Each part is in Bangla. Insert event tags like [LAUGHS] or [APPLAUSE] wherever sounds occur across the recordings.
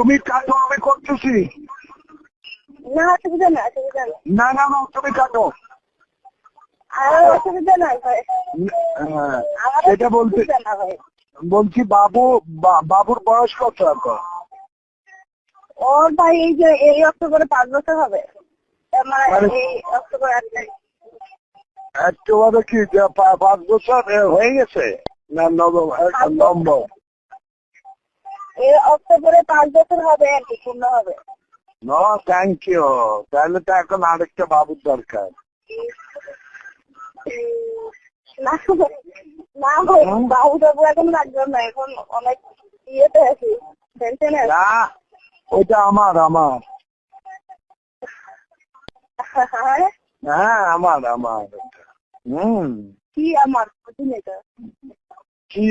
তুমি কাটো আমি করতেছি। না অসুবিধা না অসুবিধা না না না না তুমি কাটো। অসুবিধা নাই হ্যাঁ, সেটা বলতে বলছি বাবু বাবুর বয়স কত এখন? ওর ভাই এই যে এই অক্টোবরে পাঁচ বছর হবে। এই অক্টোবর কি পাঁচ বছর হয়ে গেছে? না নবম নবম। এই অক্টোবরে পাঁচ বছর হবে আর কি পূর্ণ হবে। নো থ্যাংক ইউ তাহলে তো এখন আরেকটা বাবুর দরকার। না ভাই বাবু টাবু এখন লাগবে না এখন অনেক ইয়েতে আছি টেনশনে না ওইটা আমার আমার। হ্যাঁ? হ্যাঁ আমার আমার। হুম। কি আমার? বুঝিনি কি?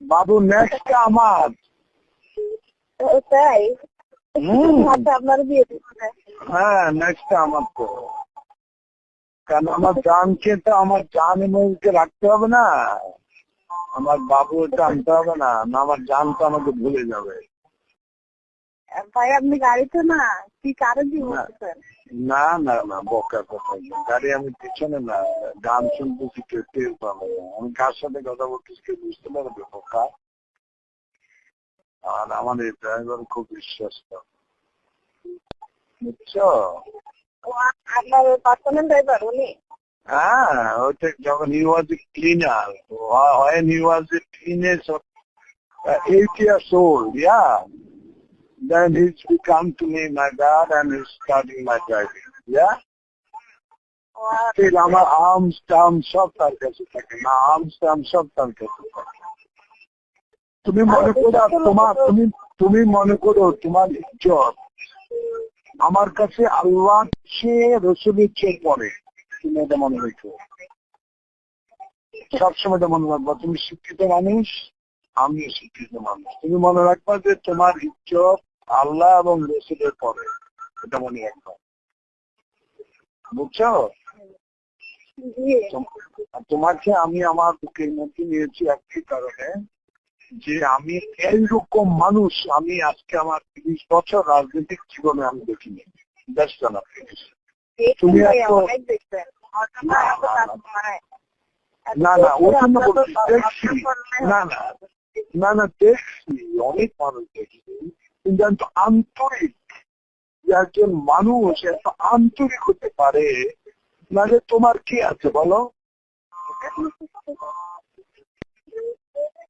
বাবু নেক্সট আমার। তাই? আচ্ছা আপনার বিয়ে হ্যাঁ নেক্সট আমার তো কারণ আমার জানকে তো আমার জান রাখতে হবে না। আমার বাবু জানতে হবে না। না আমার জান তো আমাকে ভুলে যাবে। ভাই আপনি গাড়িতে না? কি কারও না। না না না বকা কথা গাড়ি আমি পিছনে না। গান শুনতেছি কেউ টের পাবে না। আমি কার সাথে কথা বলতেছি বুঝতে পারবে বোকা। আর আমার এই ড্রাইভার খুব বিশ্বস্ত বুঝছো ও আ- আপনার পার্সোনাল ড্রাইভার উনি হ্যাঁ ওইটা যখন he was a cleaner when he was a teenage of uh, eight years old yeah then he's become to me my dad and he's starting my driving yeah ও আ- ঠিক আমার আর্মস টার্ম সব তার কাছে থাকে না আর্মস টার্ম সব তার কাছে থাকে তুমি মনে করো তোমার তুমি তুমি মনে করো তোমার ইজ্জত। আমার কাছে আল্লাহ চেয়ে রসুলের চেয়ে পরে। তুমি এটা মনে রেখো। সবসময় এটা মনে রাখবা তুমি শিক্ষিত মানুষ আমিও শিক্ষিত মানুষ। তুমি মনে রাখবা যে তোমার ইজ্জত আল্লাহ এবং রসুলের পরে। এটা মনে রাখবা। বুঝছ? তোমাকে আমি আমার বুকের মধ্যে নিয়েছি একটি কারণে। যে আমি এইরকম মানুষ আমি আজকে আমার তিরিশ বছর রাজনৈতিক জীবনে আমি দেখিনি। ব্যস্ত না তুমি অনেক দেখছেন ঘটনা এত তার- মানে এত না না। ওই জন্য বলছি দেখছি। না না না না দেখছি। অনেক মানুষ দেখছি। কিন্তু আন্তরিক একজন মানুষ এত আন্তরিক হতে পারে নাহলে তোমার কি আছে বলো?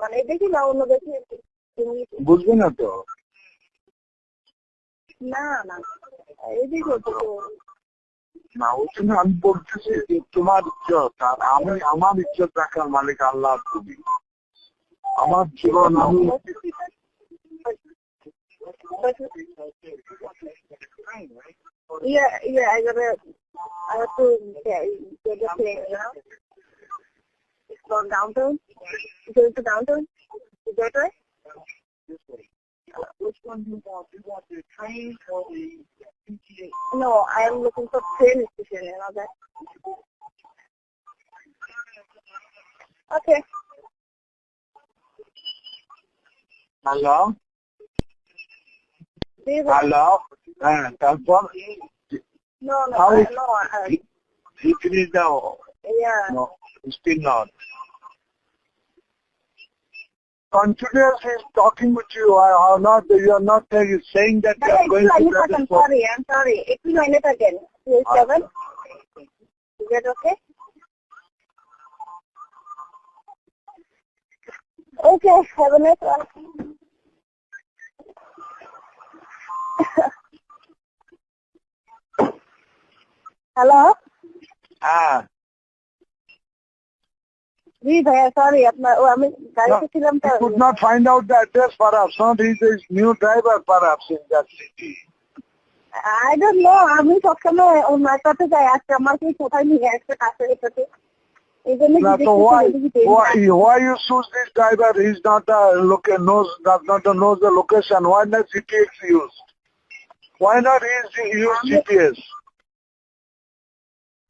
মানে দেখি না অন্য দেখি বুঝবে না তো? না না ওই জন্য আমি বলতেছি যে তোমার ইজ্জত আর আমি আমার ইজ্জত রাখার মালিক আল্লাহ তুমি। আমার জীবন আমি Yeah, yeah, I gotta, I have to get, get the plane, you know? go downtown? Go to downtown? Is that right? This way. Which one do you want? Do you want the train or the PTA? No, I'm looking for train station and all that. Okay. Hello? Hello? Uh, confirm? No, no, How is, no. Uh, it, it is now. Yeah. No, still not. Continuous is talking with you. I are not. You are not uh, you saying that you are Hey, going I'm to get second, this sorry, I'm sorry. Eight minutes again. Seven. Is that okay? Okay, have a nice one. [LAUGHS] Hello? Ah, জি ভাইয়া সরি আপনার ও আমি গাড়িতে ছিলাম তো You could not find out the address perhaps, not he's a new driver perhaps in that city. I don't know আমি সবসময় ওনার সাথে যাই আজকে আমাকে কোথায় নিয়ে আসছে কাছে রেখেছে এই জন্য Now, জিজ্ঞেস so why, করছি why, why you choose this driver? He's not the look knows does not knows the location. Why not GPX used? Why not is use GPS?